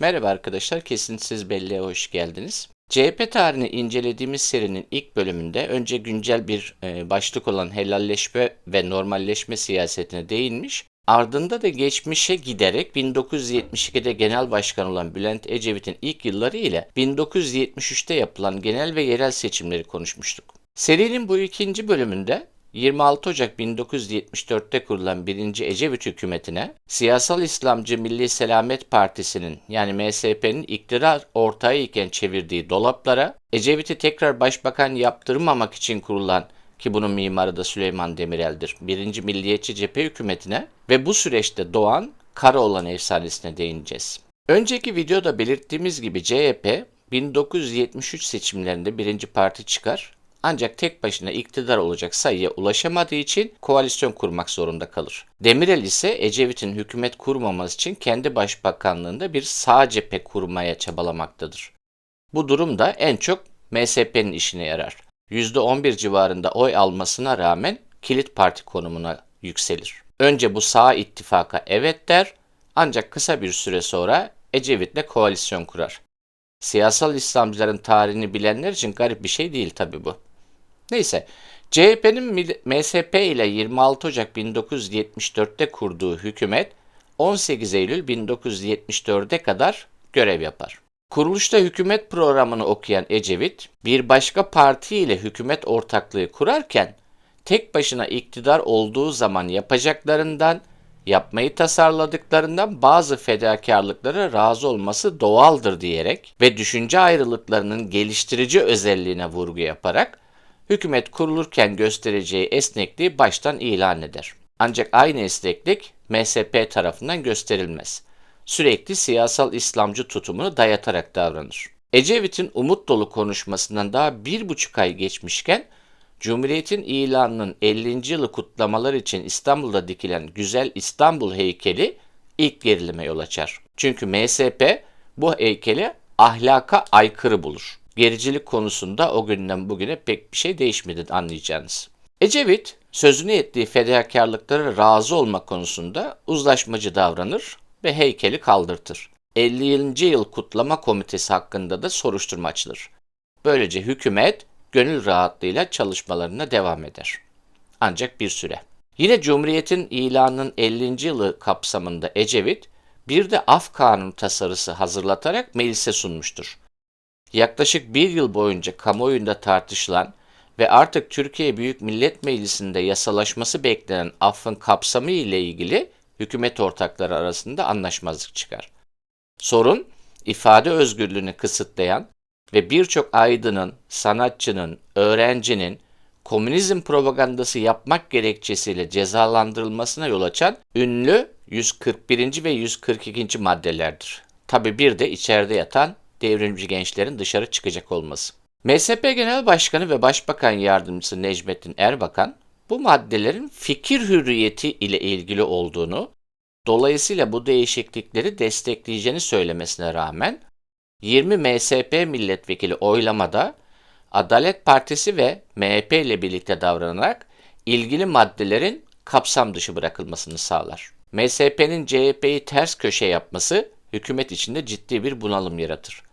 Merhaba arkadaşlar, Kesintisiz Belleğe hoş geldiniz. CHP tarihini incelediğimiz serinin ilk bölümünde önce güncel bir e, başlık olan helalleşme ve normalleşme siyasetine değinmiş, ardında da geçmişe giderek 1972'de genel başkan olan Bülent Ecevit'in ilk yılları ile 1973'te yapılan genel ve yerel seçimleri konuşmuştuk. Serinin bu ikinci bölümünde 26 Ocak 1974'te kurulan 1. Ecevit hükümetine Siyasal İslamcı Milli Selamet Partisi'nin yani MSP'nin iktidar ortağı iken çevirdiği dolaplara Ecevit'i tekrar başbakan yaptırmamak için kurulan ki bunun mimarı da Süleyman Demirel'dir. 1. Milliyetçi Cephe hükümetine ve bu süreçte doğan Karaoğlan efsanesine değineceğiz. Önceki videoda belirttiğimiz gibi CHP 1973 seçimlerinde birinci parti çıkar ancak tek başına iktidar olacak sayıya ulaşamadığı için koalisyon kurmak zorunda kalır. Demirel ise Ecevit'in hükümet kurmaması için kendi başbakanlığında bir sağ cephe kurmaya çabalamaktadır. Bu durum da en çok MSP'nin işine yarar. %11 civarında oy almasına rağmen kilit parti konumuna yükselir. Önce bu sağ ittifaka evet der ancak kısa bir süre sonra Ecevit'le koalisyon kurar. Siyasal İslamcıların tarihini bilenler için garip bir şey değil tabi bu. Neyse, CHP'nin MSP ile 26 Ocak 1974'te kurduğu hükümet 18 Eylül 1974'e kadar görev yapar. Kuruluşta hükümet programını okuyan Ecevit, bir başka parti ile hükümet ortaklığı kurarken tek başına iktidar olduğu zaman yapacaklarından, yapmayı tasarladıklarından bazı fedakarlıklara razı olması doğaldır diyerek ve düşünce ayrılıklarının geliştirici özelliğine vurgu yaparak hükümet kurulurken göstereceği esnekliği baştan ilan eder. Ancak aynı esneklik MSP tarafından gösterilmez. Sürekli siyasal İslamcı tutumunu dayatarak davranır. Ecevit'in umut dolu konuşmasından daha bir buçuk ay geçmişken Cumhuriyet'in ilanının 50. yılı kutlamalar için İstanbul'da dikilen Güzel İstanbul heykeli ilk gerilime yol açar. Çünkü MSP bu heykeli ahlaka aykırı bulur gericilik konusunda o günden bugüne pek bir şey değişmedi anlayacağınız. Ecevit sözünü ettiği fedakarlıklara razı olmak konusunda uzlaşmacı davranır ve heykeli kaldırtır. 50. yıl kutlama komitesi hakkında da soruşturma açılır. Böylece hükümet gönül rahatlığıyla çalışmalarına devam eder. Ancak bir süre. Yine Cumhuriyet'in ilanının 50. yılı kapsamında Ecevit bir de af kanunu tasarısı hazırlatarak meclise sunmuştur yaklaşık bir yıl boyunca kamuoyunda tartışılan ve artık Türkiye Büyük Millet Meclisi'nde yasalaşması beklenen affın kapsamı ile ilgili hükümet ortakları arasında anlaşmazlık çıkar. Sorun, ifade özgürlüğünü kısıtlayan ve birçok aydının, sanatçının, öğrencinin komünizm propagandası yapmak gerekçesiyle cezalandırılmasına yol açan ünlü 141. ve 142. maddelerdir. Tabi bir de içeride yatan devrimci gençlerin dışarı çıkacak olması. MSP Genel Başkanı ve Başbakan Yardımcısı Necmettin Erbakan bu maddelerin fikir hürriyeti ile ilgili olduğunu, dolayısıyla bu değişiklikleri destekleyeceğini söylemesine rağmen 20 MSP milletvekili oylamada Adalet Partisi ve MHP ile birlikte davranarak ilgili maddelerin kapsam dışı bırakılmasını sağlar. MSP'nin CHP'yi ters köşe yapması hükümet içinde ciddi bir bunalım yaratır.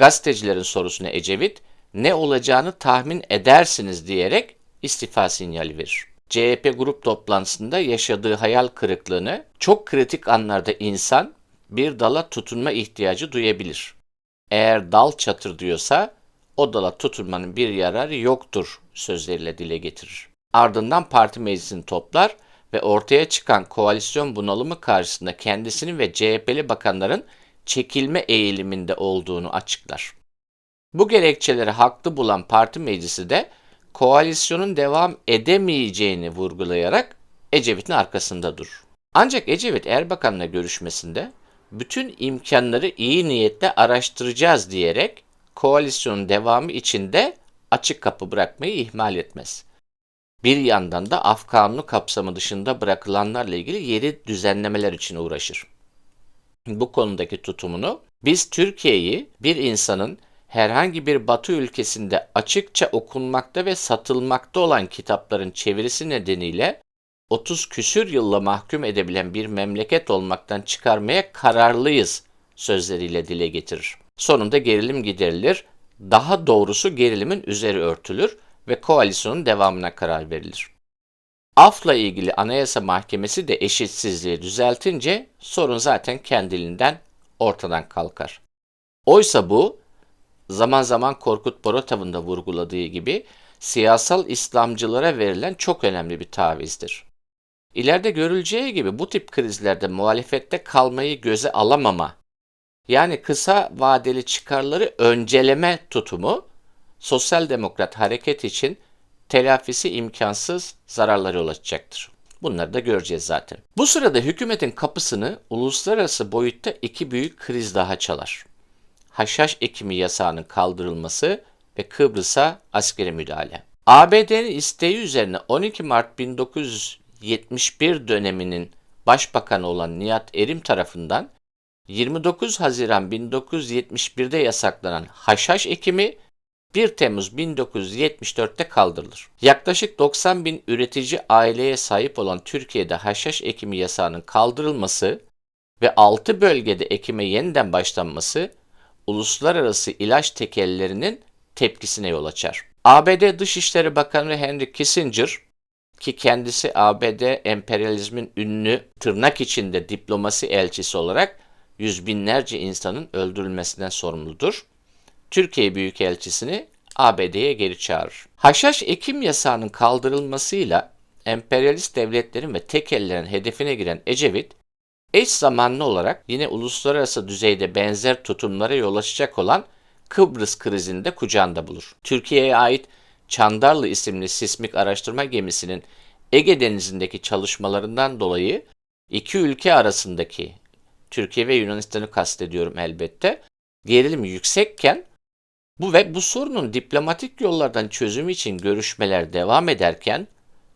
Gazetecilerin sorusuna Ecevit, ne olacağını tahmin edersiniz diyerek istifa sinyali verir. CHP grup toplantısında yaşadığı hayal kırıklığını çok kritik anlarda insan bir dala tutunma ihtiyacı duyabilir. Eğer dal çatır diyorsa o dala tutunmanın bir yararı yoktur sözleriyle dile getirir. Ardından parti meclisini toplar ve ortaya çıkan koalisyon bunalımı karşısında kendisinin ve CHP'li bakanların çekilme eğiliminde olduğunu açıklar. Bu gerekçeleri haklı bulan parti meclisi de koalisyonun devam edemeyeceğini vurgulayarak Ecevit'in arkasında durur. Ancak Ecevit Erbakan'la görüşmesinde bütün imkanları iyi niyetle araştıracağız diyerek koalisyonun devamı için de açık kapı bırakmayı ihmal etmez. Bir yandan da af kapsamı dışında bırakılanlarla ilgili yeri düzenlemeler için uğraşır bu konudaki tutumunu biz Türkiye'yi bir insanın herhangi bir batı ülkesinde açıkça okunmakta ve satılmakta olan kitapların çevirisi nedeniyle 30 küsür yılla mahkum edebilen bir memleket olmaktan çıkarmaya kararlıyız sözleriyle dile getirir. Sonunda gerilim giderilir, daha doğrusu gerilimin üzeri örtülür ve koalisyonun devamına karar verilir. Af'la ilgili Anayasa Mahkemesi de eşitsizliği düzeltince sorun zaten kendiliğinden ortadan kalkar. Oysa bu zaman zaman Korkut Boratav'ın da vurguladığı gibi siyasal İslamcılara verilen çok önemli bir tavizdir. İleride görüleceği gibi bu tip krizlerde muhalefette kalmayı göze alamama, yani kısa vadeli çıkarları önceleme tutumu sosyal demokrat hareket için telafisi imkansız zararlara yol. Bunları da göreceğiz zaten. Bu sırada hükümetin kapısını uluslararası boyutta iki büyük kriz daha çalar. Haşhaş ekimi yasağının kaldırılması ve Kıbrıs'a askeri müdahale. ABD'nin isteği üzerine 12 Mart 1971 döneminin başbakanı olan Nihat Erim tarafından 29 Haziran 1971'de yasaklanan haşhaş ekimi 1 Temmuz 1974'te kaldırılır. Yaklaşık 90 bin üretici aileye sahip olan Türkiye'de haşhaş ekimi yasağının kaldırılması ve 6 bölgede ekime yeniden başlanması uluslararası ilaç tekellerinin tepkisine yol açar. ABD Dışişleri Bakanı Henry Kissinger ki kendisi ABD emperyalizmin ünlü tırnak içinde diplomasi elçisi olarak yüz binlerce insanın öldürülmesinden sorumludur. Türkiye Büyükelçisini ABD'ye geri çağırır. Haşhaş ekim yasağının kaldırılmasıyla emperyalist devletlerin ve tekellerin hedefine giren Ecevit, eş zamanlı olarak yine uluslararası düzeyde benzer tutumlara yol açacak olan Kıbrıs krizini de kucağında bulur. Türkiye'ye ait Çandarlı isimli sismik araştırma gemisinin Ege Denizi'ndeki çalışmalarından dolayı iki ülke arasındaki Türkiye ve Yunanistan'ı kastediyorum elbette. Gerilim yüksekken bu ve bu sorunun diplomatik yollardan çözümü için görüşmeler devam ederken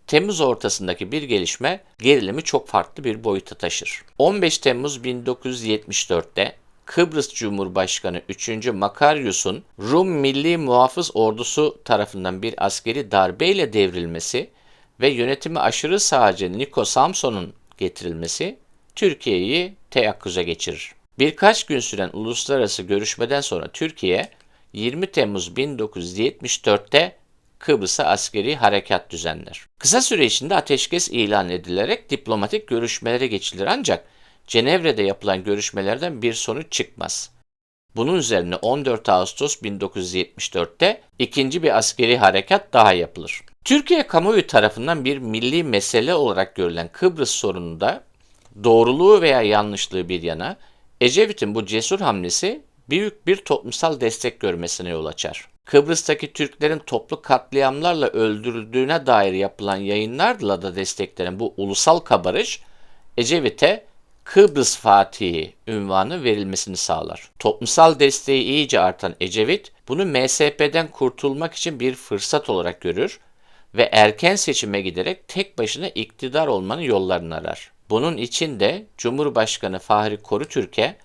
Temmuz ortasındaki bir gelişme gerilimi çok farklı bir boyuta taşır. 15 Temmuz 1974'te Kıbrıs Cumhurbaşkanı 3. Makaryus'un Rum Milli Muhafız Ordusu tarafından bir askeri darbeyle devrilmesi ve yönetimi aşırı sağcı Niko Samson'un getirilmesi Türkiye'yi teyakkuza geçirir. Birkaç gün süren uluslararası görüşmeden sonra Türkiye 20 Temmuz 1974'te Kıbrıs'a askeri harekat düzenler. Kısa süre içinde ateşkes ilan edilerek diplomatik görüşmelere geçilir ancak Cenevre'de yapılan görüşmelerden bir sonuç çıkmaz. Bunun üzerine 14 Ağustos 1974'te ikinci bir askeri harekat daha yapılır. Türkiye kamuoyu tarafından bir milli mesele olarak görülen Kıbrıs sorununda doğruluğu veya yanlışlığı bir yana Ecevit'in bu cesur hamlesi büyük bir toplumsal destek görmesine yol açar. Kıbrıs'taki Türklerin toplu katliamlarla öldürüldüğüne dair yapılan yayınlarla da desteklenen bu ulusal kabarış Ecevit'e Kıbrıs Fatihi ünvanı verilmesini sağlar. Toplumsal desteği iyice artan Ecevit bunu MSP'den kurtulmak için bir fırsat olarak görür ve erken seçime giderek tek başına iktidar olmanın yollarını arar. Bunun için de Cumhurbaşkanı Fahri Korutürk'e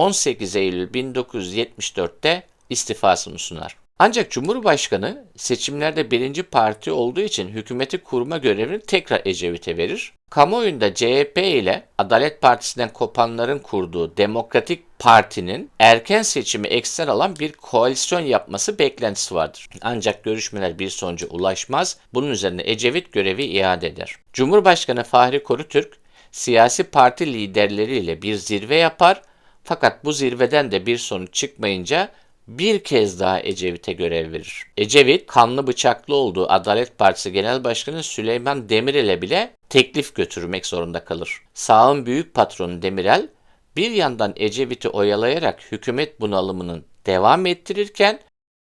18 Eylül 1974'te istifasını sunar. Ancak Cumhurbaşkanı seçimlerde birinci parti olduğu için hükümeti kurma görevini tekrar Ecevit'e verir. Kamuoyunda CHP ile Adalet Partisi'nden kopanların kurduğu Demokratik Parti'nin erken seçimi eksen alan bir koalisyon yapması beklentisi vardır. Ancak görüşmeler bir sonuca ulaşmaz. Bunun üzerine Ecevit görevi iade eder. Cumhurbaşkanı Fahri Korutürk siyasi parti liderleriyle bir zirve yapar fakat bu zirveden de bir sonuç çıkmayınca bir kez daha Ecevit'e görev verir. Ecevit kanlı bıçaklı olduğu Adalet Partisi Genel Başkanı Süleyman Demirel'e bile teklif götürmek zorunda kalır. Sağın büyük patronu Demirel bir yandan Ecevit'i oyalayarak hükümet bunalımının devam ettirirken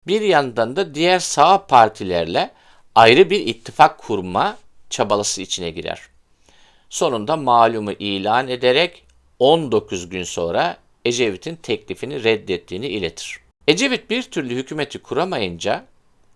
bir yandan da diğer sağ partilerle ayrı bir ittifak kurma çabalası içine girer. Sonunda malumu ilan ederek 19 gün sonra Ecevit'in teklifini reddettiğini iletir. Ecevit bir türlü hükümeti kuramayınca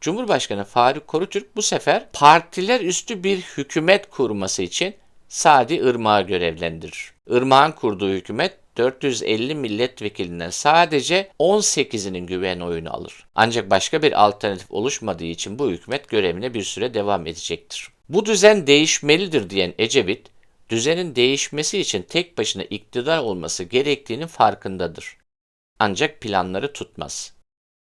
Cumhurbaşkanı Faruk Korutürk bu sefer partiler üstü bir hükümet kurması için Sadi Irmak'ı görevlendirir. Irmak'ın kurduğu hükümet 450 milletvekilinden sadece 18'inin güven oyunu alır. Ancak başka bir alternatif oluşmadığı için bu hükümet görevine bir süre devam edecektir. Bu düzen değişmelidir diyen Ecevit, düzenin değişmesi için tek başına iktidar olması gerektiğinin farkındadır. Ancak planları tutmaz.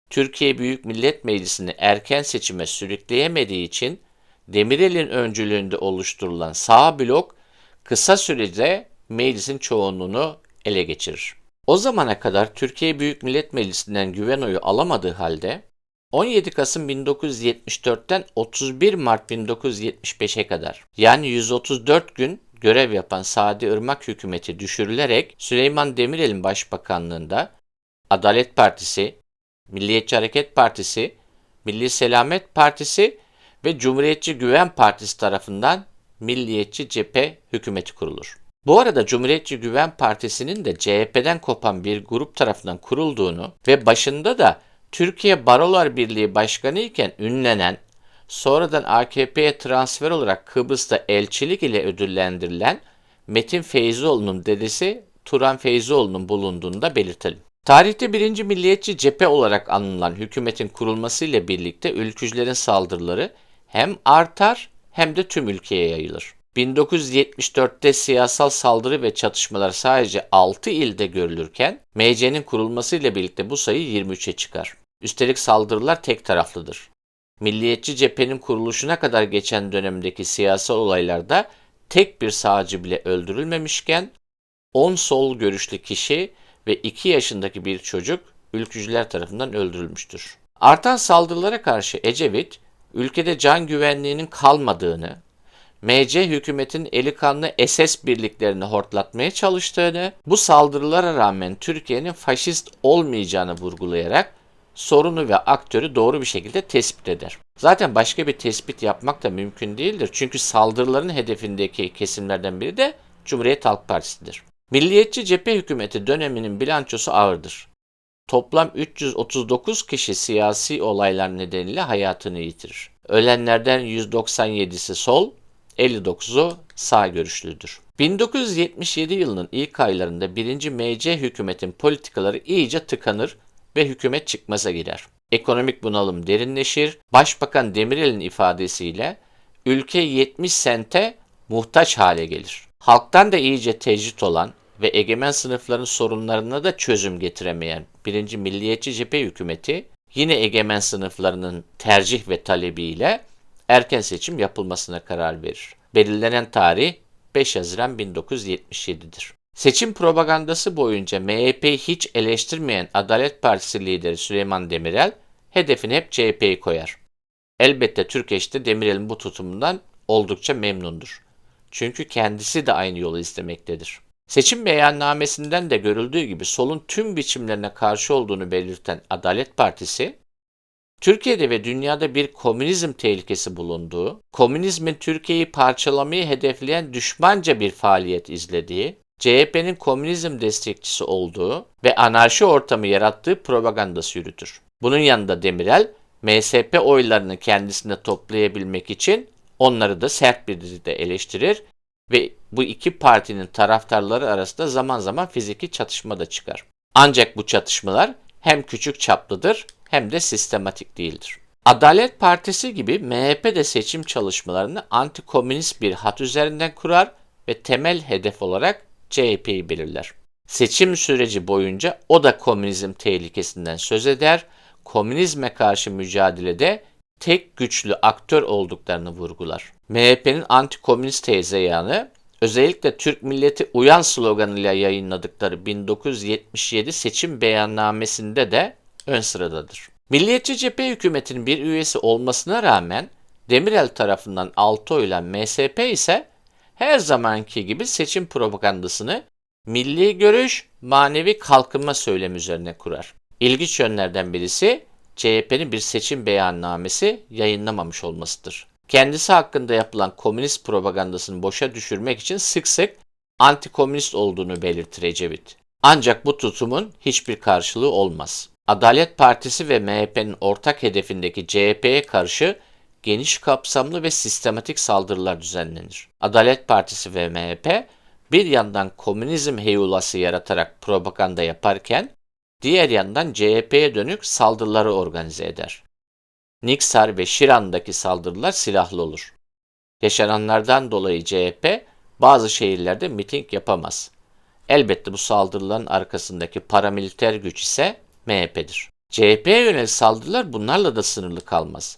Türkiye Büyük Millet Meclisi'ni erken seçime sürükleyemediği için Demirel'in öncülüğünde oluşturulan sağ blok kısa sürede meclisin çoğunluğunu ele geçirir. O zamana kadar Türkiye Büyük Millet Meclisi'nden güven oyu alamadığı halde 17 Kasım 1974'ten 31 Mart 1975'e kadar yani 134 gün görev yapan Sadi Irmak hükümeti düşürülerek Süleyman Demirel'in başbakanlığında Adalet Partisi, Milliyetçi Hareket Partisi, Milli Selamet Partisi ve Cumhuriyetçi Güven Partisi tarafından Milliyetçi Cephe hükümeti kurulur. Bu arada Cumhuriyetçi Güven Partisi'nin de CHP'den kopan bir grup tarafından kurulduğunu ve başında da Türkiye Barolar Birliği Başkanı iken ünlenen, sonradan AKP'ye transfer olarak Kıbrıs'ta elçilik ile ödüllendirilen Metin Feyzioğlu'nun dedesi Turan Feyzioğlu'nun bulunduğunu da belirtelim. Tarihte birinci milliyetçi cephe olarak anılan hükümetin kurulmasıyla birlikte ülkücülerin saldırıları hem artar hem de tüm ülkeye yayılır. 1974'te siyasal saldırı ve çatışmalar sadece 6 ilde görülürken MC'nin kurulmasıyla birlikte bu sayı 23'e çıkar. Üstelik saldırılar tek taraflıdır. Milliyetçi cephenin kuruluşuna kadar geçen dönemdeki siyasal olaylarda tek bir sağcı bile öldürülmemişken 10 sol görüşlü kişi ve 2 yaşındaki bir çocuk ülkücüler tarafından öldürülmüştür. Artan saldırılara karşı Ecevit, ülkede can güvenliğinin kalmadığını, MC hükümetin eli kanlı SS birliklerini hortlatmaya çalıştığını, bu saldırılara rağmen Türkiye'nin faşist olmayacağını vurgulayarak sorunu ve aktörü doğru bir şekilde tespit eder. Zaten başka bir tespit yapmak da mümkün değildir. Çünkü saldırıların hedefindeki kesimlerden biri de Cumhuriyet Halk Partisi'dir. Milliyetçi cephe hükümeti döneminin bilançosu ağırdır. Toplam 339 kişi siyasi olaylar nedeniyle hayatını yitirir. Ölenlerden 197'si sol, 59'u sağ görüşlüdür. 1977 yılının ilk aylarında 1. MC hükümetin politikaları iyice tıkanır ve hükümet çıkmaza girer. Ekonomik bunalım derinleşir. Başbakan Demirel'in ifadesiyle ülke 70 sente muhtaç hale gelir. Halktan da iyice tecrit olan ve egemen sınıfların sorunlarına da çözüm getiremeyen 1. Milliyetçi Cephe hükümeti yine egemen sınıflarının tercih ve talebiyle erken seçim yapılmasına karar verir. Belirlenen tarih 5 Haziran 1977'dir. Seçim propagandası boyunca MHP'yi hiç eleştirmeyen Adalet Partisi lideri Süleyman Demirel hedefini hep CHP'yi koyar. Elbette Türkeş de Demirel'in bu tutumundan oldukça memnundur. Çünkü kendisi de aynı yolu izlemektedir. Seçim beyannamesinden de görüldüğü gibi solun tüm biçimlerine karşı olduğunu belirten Adalet Partisi, Türkiye'de ve dünyada bir komünizm tehlikesi bulunduğu, komünizmin Türkiye'yi parçalamayı hedefleyen düşmanca bir faaliyet izlediği, CHP'nin komünizm destekçisi olduğu ve anarşi ortamı yarattığı propagandası yürütür. Bunun yanında Demirel, MSP oylarını kendisine toplayabilmek için onları da sert bir dizide eleştirir ve bu iki partinin taraftarları arasında zaman zaman fiziki çatışma da çıkar. Ancak bu çatışmalar hem küçük çaplıdır hem de sistematik değildir. Adalet Partisi gibi MHP de seçim çalışmalarını antikomünist bir hat üzerinden kurar ve temel hedef olarak CHP'yi belirler. Seçim süreci boyunca o da komünizm tehlikesinden söz eder, komünizme karşı mücadelede tek güçlü aktör olduklarını vurgular. MHP'nin anti-komünist teyzeyanı özellikle Türk milleti uyan sloganıyla yayınladıkları 1977 seçim beyannamesinde de ön sıradadır. Milliyetçi Cephe hükümetinin bir üyesi olmasına rağmen Demirel tarafından 6 oyla MSP ise her zamanki gibi seçim propagandasını milli görüş, manevi kalkınma söylemi üzerine kurar. İlginç yönlerden birisi CHP'nin bir seçim beyannamesi yayınlamamış olmasıdır. Kendisi hakkında yapılan komünist propagandasını boşa düşürmek için sık sık antikomünist olduğunu belirtir Ecevit. Ancak bu tutumun hiçbir karşılığı olmaz. Adalet Partisi ve MHP'nin ortak hedefindeki CHP'ye karşı geniş kapsamlı ve sistematik saldırılar düzenlenir. Adalet Partisi ve MHP bir yandan komünizm heyulası yaratarak propaganda yaparken diğer yandan CHP'ye dönük saldırıları organize eder. Niksar ve Şiran'daki saldırılar silahlı olur. Yaşananlardan dolayı CHP bazı şehirlerde miting yapamaz. Elbette bu saldırıların arkasındaki paramiliter güç ise MHP'dir. CHP'ye yönelik saldırılar bunlarla da sınırlı kalmaz.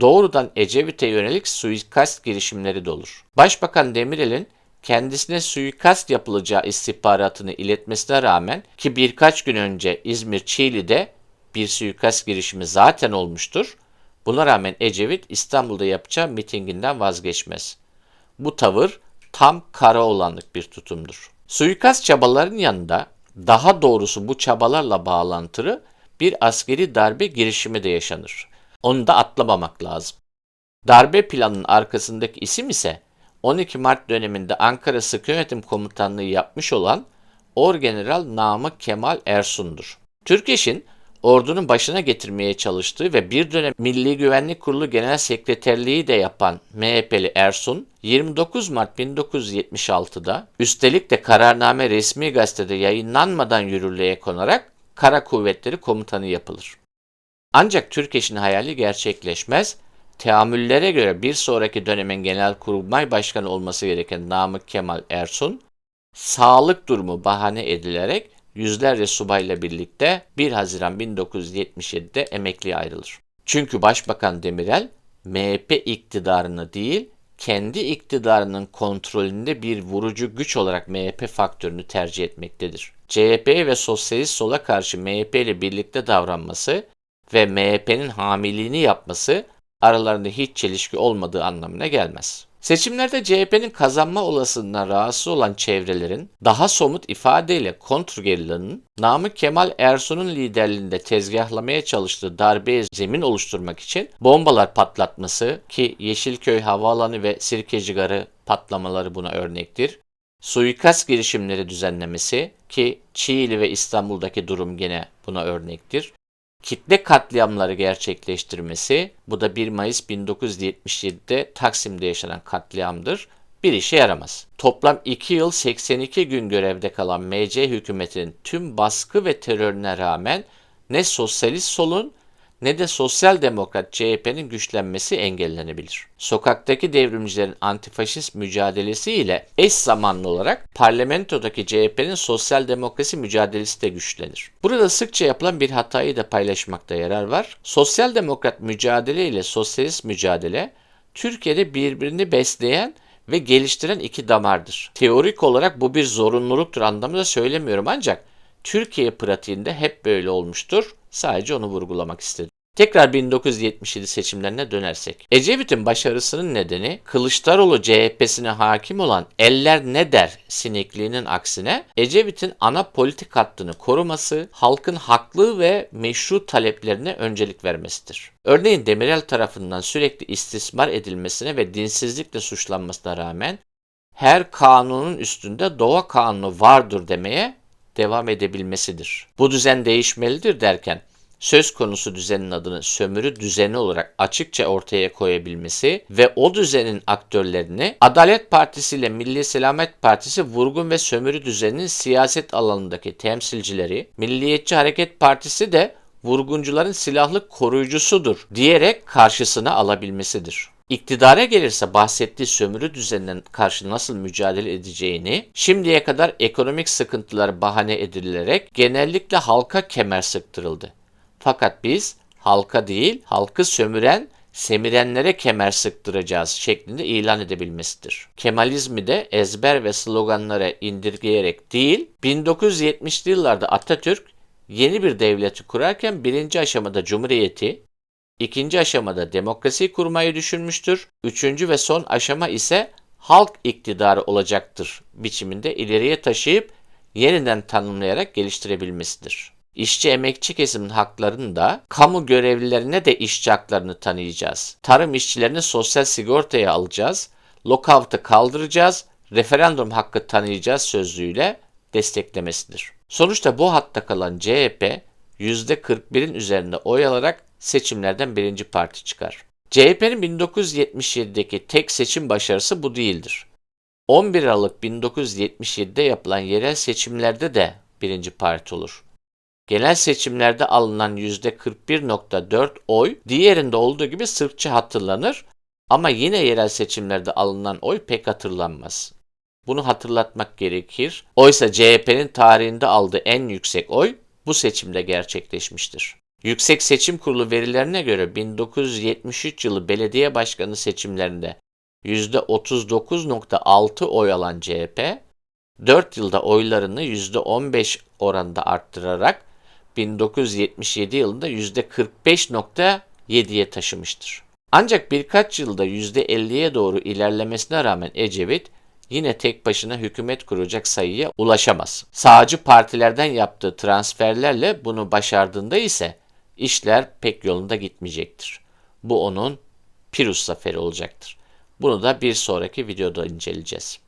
Doğrudan Ecevit'e yönelik suikast girişimleri de olur. Başbakan Demirel'in kendisine suikast yapılacağı istihbaratını iletmesine rağmen ki birkaç gün önce İzmir Çiğli'de bir suikast girişimi zaten olmuştur. Buna rağmen Ecevit İstanbul'da yapacağı mitinginden vazgeçmez. Bu tavır tam kara olanlık bir tutumdur. Suikast çabaların yanında daha doğrusu bu çabalarla bağlantılı bir askeri darbe girişimi de yaşanır. Onu da atlamamak lazım. Darbe planının arkasındaki isim ise 12 Mart döneminde Ankara Sık Yönetim Komutanlığı yapmış olan Orgeneral Namık Kemal Ersun'dur. Türkeş'in ordunun başına getirmeye çalıştığı ve bir dönem Milli Güvenlik Kurulu Genel Sekreterliği de yapan MHP'li Ersun, 29 Mart 1976'da üstelik de kararname resmi gazetede yayınlanmadan yürürlüğe konarak Kara Kuvvetleri Komutanı yapılır. Ancak Türkeş'in hayali gerçekleşmez. Teamüllere göre bir sonraki dönemin Genelkurmay Başkanı olması gereken Namık Kemal Ersun, sağlık durumu bahane edilerek yüzlerce subayla birlikte 1 Haziran 1977'de emekliye ayrılır. Çünkü Başbakan Demirel MHP iktidarını değil, kendi iktidarının kontrolünde bir vurucu güç olarak MHP faktörünü tercih etmektedir. CHP ve sosyalist sola karşı MHP ile birlikte davranması ve MHP'nin hamiliğini yapması aralarında hiç çelişki olmadığı anlamına gelmez. Seçimlerde CHP'nin kazanma olasılığından rahatsız olan çevrelerin daha somut ifadeyle kontrgerillanın Namık Kemal Ersoy'un liderliğinde tezgahlamaya çalıştığı darbeye zemin oluşturmak için bombalar patlatması ki Yeşilköy Havaalanı ve Sirkeci Garı patlamaları buna örnektir. Suikast girişimleri düzenlemesi ki Çiğli ve İstanbul'daki durum gene buna örnektir kitle katliamları gerçekleştirmesi, bu da 1 Mayıs 1977'de Taksim'de yaşanan katliamdır, bir işe yaramaz. Toplam 2 yıl 82 gün görevde kalan MC hükümetinin tüm baskı ve terörüne rağmen ne sosyalist solun ne de sosyal demokrat CHP'nin güçlenmesi engellenebilir. Sokaktaki devrimcilerin antifaşist mücadelesi ile eş zamanlı olarak parlamentodaki CHP'nin sosyal demokrasi mücadelesi de güçlenir. Burada sıkça yapılan bir hatayı da paylaşmakta yarar var. Sosyal demokrat mücadele ile sosyalist mücadele Türkiye'de birbirini besleyen ve geliştiren iki damardır. Teorik olarak bu bir zorunluluktur anlamında söylemiyorum ancak Türkiye pratiğinde hep böyle olmuştur. Sadece onu vurgulamak istedim. Tekrar 1977 seçimlerine dönersek. Ecevit'in başarısının nedeni Kılıçdaroğlu CHP'sine hakim olan eller ne der sinikliğinin aksine Ecevit'in ana politik hattını koruması, halkın haklı ve meşru taleplerine öncelik vermesidir. Örneğin Demirel tarafından sürekli istismar edilmesine ve dinsizlikle suçlanmasına rağmen her kanunun üstünde doğa kanunu vardır demeye devam edebilmesidir. Bu düzen değişmelidir derken söz konusu düzenin adını sömürü düzeni olarak açıkça ortaya koyabilmesi ve o düzenin aktörlerini Adalet Partisi ile Milli Selamet Partisi vurgun ve sömürü düzeninin siyaset alanındaki temsilcileri, Milliyetçi Hareket Partisi de vurguncuların silahlı koruyucusudur diyerek karşısına alabilmesidir. İktidara gelirse bahsettiği sömürü düzeninin karşı nasıl mücadele edeceğini, şimdiye kadar ekonomik sıkıntılar bahane edilerek genellikle halka kemer sıktırıldı. Fakat biz halka değil, halkı sömüren semirenlere kemer sıktıracağız şeklinde ilan edebilmesidir. Kemalizmi de ezber ve sloganlara indirgeyerek değil, 1970'li yıllarda Atatürk yeni bir devleti kurarken birinci aşamada cumhuriyeti, ikinci aşamada demokrasi kurmayı düşünmüştür. Üçüncü ve son aşama ise halk iktidarı olacaktır biçiminde ileriye taşıyıp yeniden tanımlayarak geliştirebilmesidir. İşçi emekçi kesimin haklarını da kamu görevlilerine de işçi haklarını tanıyacağız. Tarım işçilerini sosyal sigortaya alacağız. Lockout'ı kaldıracağız. Referandum hakkı tanıyacağız sözlüğüyle desteklemesidir. Sonuçta bu hatta kalan CHP %41'in üzerinde oy alarak seçimlerden birinci parti çıkar. CHP'nin 1977'deki tek seçim başarısı bu değildir. 11 Aralık 1977'de yapılan yerel seçimlerde de birinci parti olur. Genel seçimlerde alınan %41.4 oy diğerinde olduğu gibi sırtçı hatırlanır ama yine yerel seçimlerde alınan oy pek hatırlanmaz. Bunu hatırlatmak gerekir. Oysa CHP'nin tarihinde aldığı en yüksek oy bu seçimde gerçekleşmiştir. Yüksek Seçim Kurulu verilerine göre 1973 yılı belediye başkanı seçimlerinde %39.6 oy alan CHP, 4 yılda oylarını %15 oranında arttırarak 1977 yılında %45.7'ye taşımıştır. Ancak birkaç yılda %50'ye doğru ilerlemesine rağmen Ecevit yine tek başına hükümet kuracak sayıya ulaşamaz. Sağcı partilerden yaptığı transferlerle bunu başardığında ise işler pek yolunda gitmeyecektir. Bu onun Pirus zaferi olacaktır. Bunu da bir sonraki videoda inceleyeceğiz.